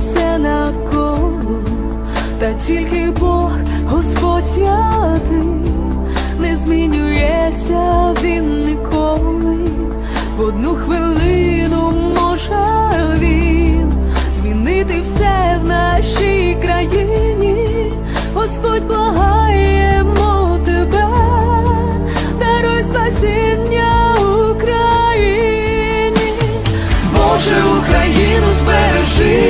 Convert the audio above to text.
все навколо, та тільки Бог, Господь святий, не змінюється він ніколи. В одну хвилину може він змінити все в нашій країні. Господь благаємо тебе, даруй спасіння Україні. Боже, Україну збережи,